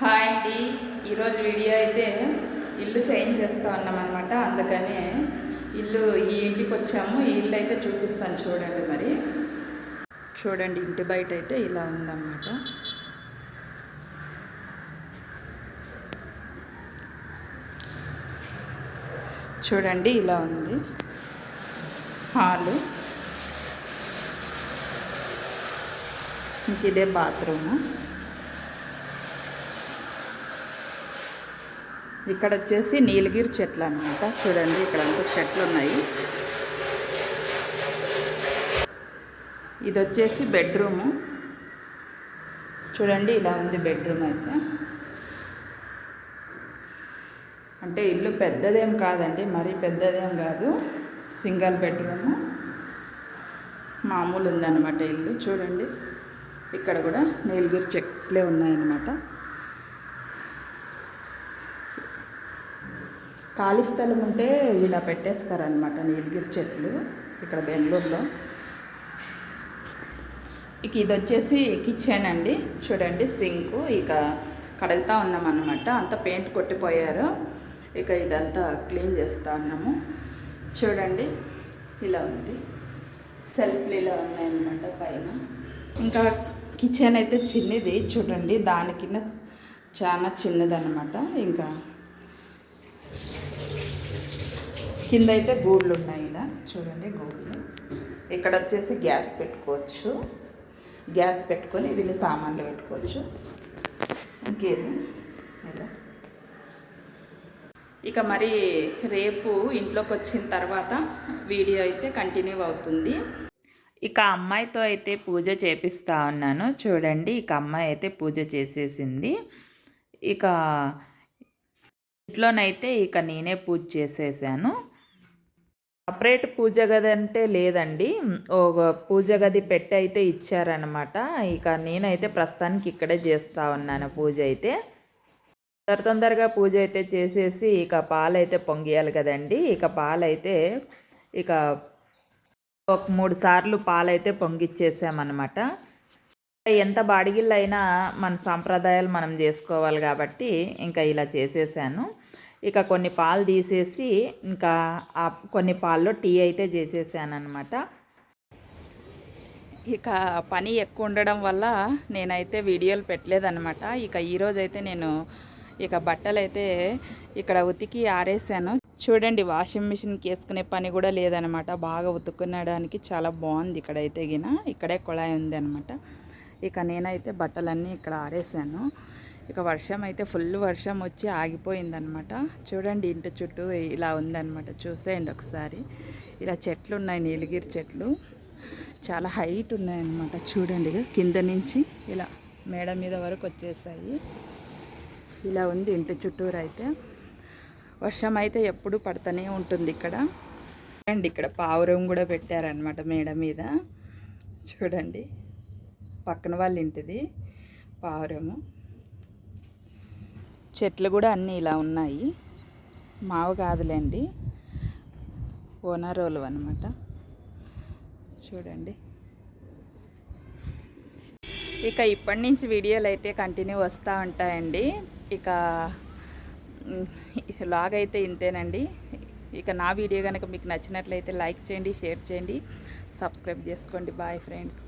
Hi అండి. ఈరోజు video అయితే ఇల్లు చేంజ్ చేస్తూ ఉన్నాం అనమాట అందుకనే ఇల్లు ఈ ఇంటికి వచ్చాము. ఈ ఇల్లు అయితే చూపిస్తాను చూడండి మరి. చూడండి ఇంటి బయట అయితే ఇలా ఉందన్నమాట. చూడండి ఇలా ఉంది. హాలు. ఇంక ఇదే బాత్రూము. ఇక్కడ వచ్చేసి నీలగిరి చెట్లు అనమాట చూడండి ఇక్కడ అంతా చెట్లు ఉన్నాయి ఇది వచ్చేసి బెడ్రూము. చూడండి ఇలా ఉంది బెడ్రూమ్ అయితే. అంటే ఇల్లు పెద్దదేం కాదండి మరీ పెద్దదేం కాదు. Single bedroom. మామూలు ఉందన్నమాట ఇల్లు. చూడండి ఇక్కడ కూడా నీలగిరి చెట్లే ఉన్నాయన్నమాట. ఖాళీ స్థలం ఉంటే ఇలా పెట్టేస్తారనమాట నీలగిరి చెట్లు ఇక్కడ బెంగళూరులో. ఇక ఇది వచ్చేసి కిచెన్ అండి. చూడండి సింకు ఇక కడుగుతా ఉన్నాం అనమాట అంతా పెయింట్ కొట్టిపోయారు. ఇక ఇదంతా క్లీన్ చేస్తూ ఉన్నాము. చూడండి ఇలా ఉంది. సెల్ఫ్లు ఇలా ఉన్నాయన్నమాట పైన. ఇంకా కిచెన్ అయితే చిన్నది. చూడండి దాని కింద చాలా చిన్నదన్నమాట. ఇంకా కింద అయితే గూళ్ళు ఉన్నాయి ఇలా చూడండి గూళ్ళు. ఇక్కడ వచ్చేసి గ్యాస్ పెట్టుకోవచ్చు. గ్యాస్ పెట్టుకొని వీళ్ళు సామాన్లు పెట్టుకోవచ్చు. ఇంకేది? ఇలా. ఇక మరి రేపు ఇంట్లోకి వచ్చిన తర్వాత వీడియో అయితే కంటిన్యూ అవుతుంది. ఇక అమ్మాయితో అయితే పూజ చేపిస్తా ఉన్నాను. చూడండి ఇక అమ్మాయి అయితే పూజ చేసేసింది. ఇక ఇంట్లోనైతే ఇక నేనే పూజ చేసేసాను. సపరేట్ పూజ గది అంటే లేదండి. ఒక పూజ గది పెట్టి అయితే ఇచ్చారనమాట ఇక నేనైతే ప్రస్తుతానికి ఇక్కడే చేస్తూ ఉన్నాను పూజ అయితే. తొందర తొందరగా పూజ అయితే చేసేసి ఇక పాలైతే పొంగియాలి కదండి. ఇక పాలైతే ఇక ఒక మూడు సార్లు పాలైతే పొంగిచ్చేసామన్నమాట. ఎంత బాడిగిళ్ళు అయినా మన సాంప్రదాయాలు మనం చేసుకోవాలి కాబట్టి ఇంకా ఇలా చేసేసాను. ఇక కొన్ని పాలు తీసేసి ఇంకా ఆ కొన్ని పాల్లో టీ అయితే చేసేసాను అనమాట ఇక పని ఎక్కువ ఉండడం వల్ల నేనైతే వీడియోలు పెట్టలేదన్నమాట. ఇక ఈరోజు అయితే నేను ఇక బట్టలు అయితే ఇక్కడ ఉతికి ఆరేసాను. చూడండి వాషింగ్ మిషన్కి వేసుకునే పని కూడా లేదనమాట బాగా ఉతుకునడానికి చాలా బాగుంది ఇక్కడైతే గిన. ఇక్కడే కుళాయి ఉంది అనమాట ఇక నేనైతే బట్టలన్నీ ఇక్కడ ఆరేసాను. ఇక వర్షం అయితే ఫుల్ వర్షం వచ్చి ఆగిపోయిందనమాట. చూడండి ఇంటి చుట్టూ ఇలా ఉందన్నమాట చూసేయండి ఒకసారి. ఇలా చెట్లు ఉన్నాయి నీలగిరి చెట్లు. చాలా హైట్ ఉన్నాయన్నమాట. చూడండి కింద నుంచి ఇలా మేడ మీద వరకు వచ్చేసాయి. ఇలా ఉంది ఇంటి చుట్టూరు అయితే. వర్షం అయితే ఎప్పుడు పడుతూనే ఉంటుంది ఇక్కడ. చూడండి ఇక్కడ పావురం కూడా పెట్టారనమాట మేడ మీద. చూడండి. పక్కన వాళ్ళ ఇంటిది పావురము చెట్లు కూడా అన్నీ ఇలా ఉన్నాయి. మావు కాదులేండి. ఓనరోలు అనమాట చూడండి. ఇక ఇప్పటి నుంచి వీడియోలు అయితే కంటిన్యూ వస్తూ ఉంటాయండి. ఇక లాగ్ అయితే ఇంతేనండి. ఇక నా వీడియో కనుక మీకు నచ్చినట్లయితే లైక్ చేయండి షేర్ చేయండి. సబ్స్క్రైబ్ చేసుకోండి. Bye friends.